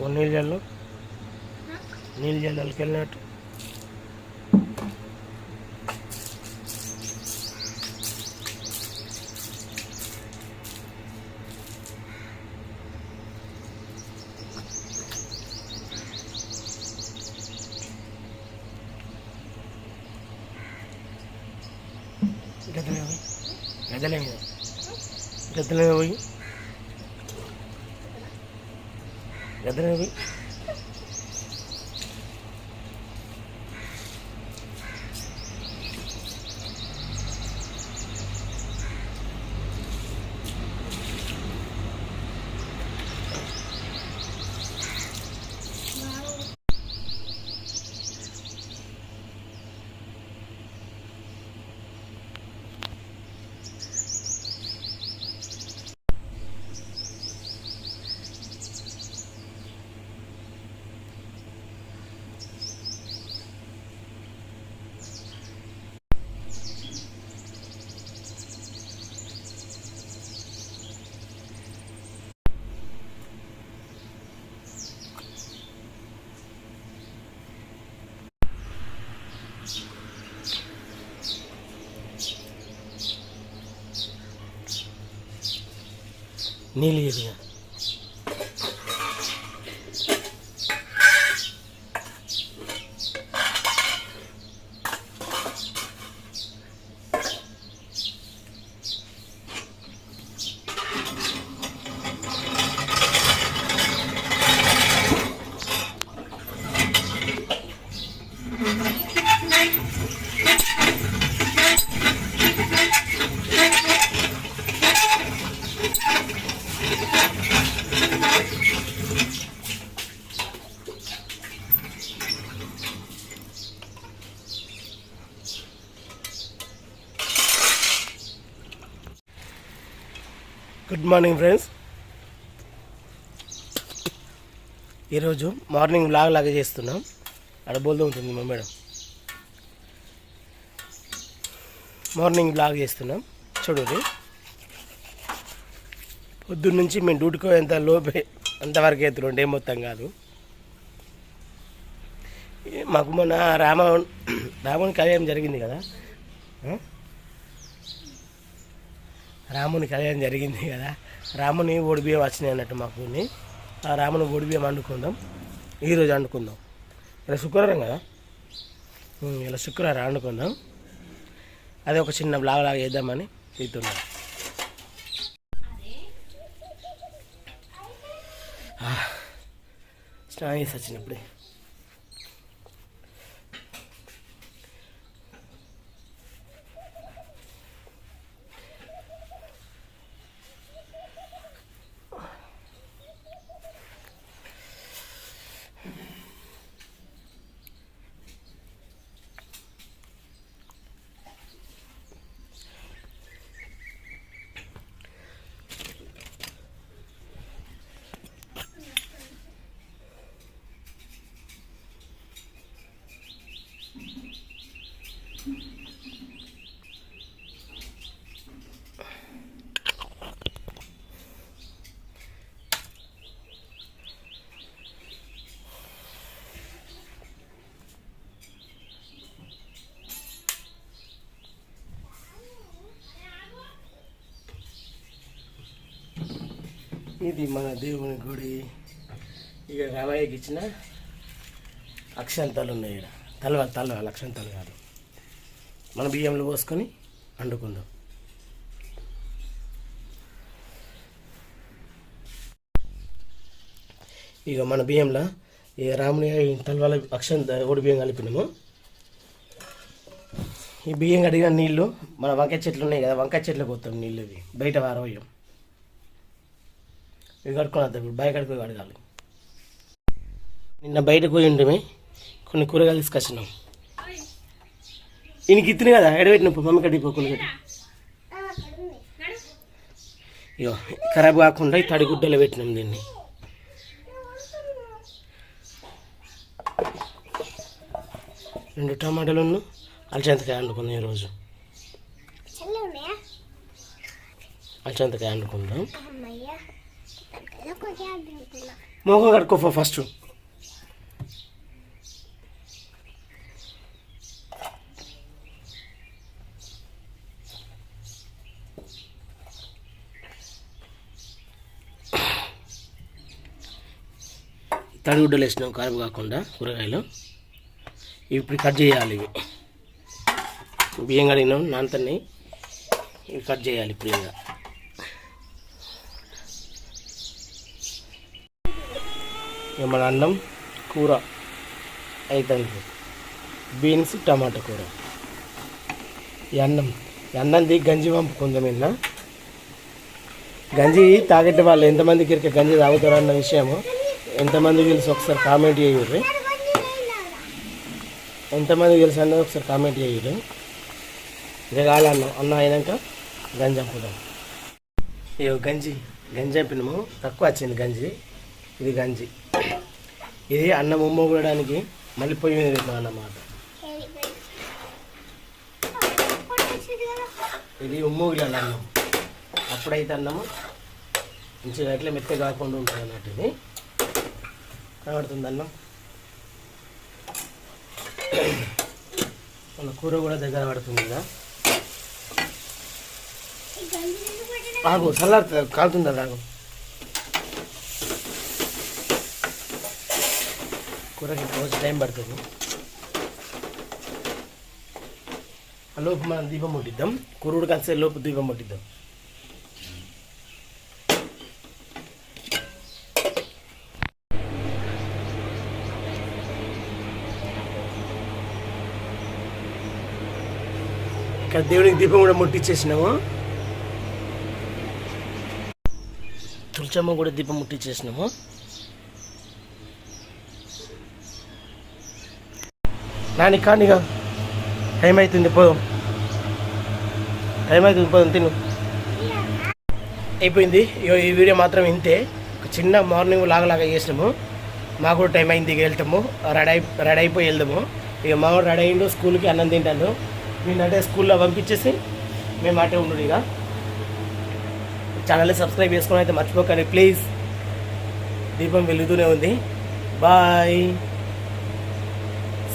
ఓ నీళ్ళు జల్లు నీళ్ళు జల్లకి వెళ్ళినట్టు. గద్దలే పోయి గద్దలే పోయి గద్దలే పోయి నీళ్ళు గుడ్ మార్నింగ్ ఫ్రెండ్స్ ఈరోజు మార్నింగ్ బ్లాగ్ లాగా చేస్తున్నాం. అక్కడ ఉంటుంది మా మేడం. మార్నింగ్ బ్లాగ్ చేస్తున్నాం. చూడండి పొద్దున్న నుంచి మేము డ్యూటీకో ఎంత లోపే అంతవరకు ఎత్తుండే ఏం మొత్తం కాదు. మాకు మొన్న రామ రాముని కళ్యాణం జరిగింది కదా? రాముని కళ్యాణం జరిగింది కదా. రాముని ఓడిబియ్యం వచ్చినాయి అన్నట్టు మాకు ఆ రాముని ఓడిబియ్యం వండుకుందాం ఈరోజు వండుకుందాం ఇలా శుక్రవారం కదా? ఇలా శుక్రవారం వండుకుందాం అదే ఒక చిన్న బ్లాగ్ లాగా చేద్దామని తీస్తున్నాం స్నానం చేసి వచ్చినప్పుడే ఇది మన దేవుని గుడి. ఇక రామయ్యకి ఇచ్చిన అక్షంతాలు ఉన్నాయి ఇక్కడ తలవ తలవ అక్షంతాలు కాదు. మన బియ్యంలో పోసుకొని వండుకుందాం. ఇక మన బియ్యంలో ఈ రాముని తలవాల అక్షంత ఓడి బియ్యం కలిపినాము. ఈ బియ్యం కడిగిన నీళ్ళు మన వంకాయ చెట్లు ఉన్నాయి కదా వంకాయ చెట్లు పోతాం నీళ్ళు ఇవి బయట వారవయ్యం. ఇవి వద్దాం ఇప్పుడు బయట కడుక్కొని కడగాలి. నిన్న బయటకు పోయి ఉండమే కొన్ని కూరగాయలు తీసుకొచ్చినాం. ఈయనకి ఇత్తిని కదా ఎడబెట్టిన మమ్మీ కడిగి పోకుండా ఇగో ఖరాబ్ కాకుండా ఈ తడిగుడ్డలో పెట్టినాం దీన్ని. రెండు టమాటాలను అలచంతకాయ వండుకుందాం ఈరోజు. అలచంతకాయ వండుకుందాం అమ్మయ్య దగ్గరకు ఫస్ట్ తడిగుడ్డలు వేసినాం కారం కాకుండా కూరగాయలు. ఇప్పుడు కట్ చేయాలి ఇవి. బియ్యం కడిగినాం నాన్నతన్ని ఇవి కట్ చేయాలి ఇప్పుడు ఇంకా. ఇక మన అన్నం కూర అవుతుంది బీన్స్ టమాటా కూర. ఈ అన్నం అన్నంది గంజి పంపుకుందాం నిన్న గంజి తాగేట వాళ్ళు ఎంతమందికి ఇక గంజి తాగుతారు అన్న విషయము ఎంతమంది తెలుసు? ఒకసారి కామెంట్ చేయరు ఎంతమందికి తెలుసు అన్నది ఒకసారి కామెంట్ చేయరు ఇక కాలే అన్న అయినాక గంజి చంపుదాం ఇక గంజి గంజి చంపినాము తక్కువ వచ్చింది గంజి. ఇది గంజి. ఇది అన్నం ఉమ్మగూడడానికి మళ్ళీ పొయ్యి మీద పెట్టినాం అన్నమాట. ఇది ఉమ్మగిలాలి అన్నం. అప్పుడైతే అన్నము మంచిగా అట్లా మెత్త కాకుండా ఉంటుంది అన్నట్టు ఇది. కనబడుతుంది అన్నం. మన కూర కూడా దగ్గర పడుతుంది కదా. ఆగు చల్లారుతుంది కాలుతుంది రాగు కూరకి రోజు టైం పడుతుంది. లోపు మనం దీపం ముట్టిద్దాం. కురుడు కలిసే లోపు దీపం ముట్టిద్దాం. ఇక్కడ దేవునికి దీపం కూడా ముట్టించేసినాము తులచమ్మ కూడా దీపం ముట్టించేసినాము నాని కానిగా. టైం అవుతుంది పోదాం టైం అవుతుంది పోదాం తిను. అయిపోయింది. ఇగో ఈ వీడియో మాత్రం ఇంతే. ఒక చిన్న మార్నింగ్ లాగలాగా చేసినాము. మాకు కూడా టైం అయింది ఇక వెళ్తాము. రెడీ అయి రెడీ అయిపోయి వెళ్దాము. ఇక మా కూడా రెడీ అయ్యిండు స్కూల్కి అన్నం తింటాను అంటే స్కూల్లో పంపించేసి మేము అటే ఉండు ఇక ఛానల్ని సబ్స్క్రైబ్ చేసుకుని అయితే మర్చిపోకండి ప్లీజ్. దీపం వెలుగుతూనే ఉంది. బాయ్.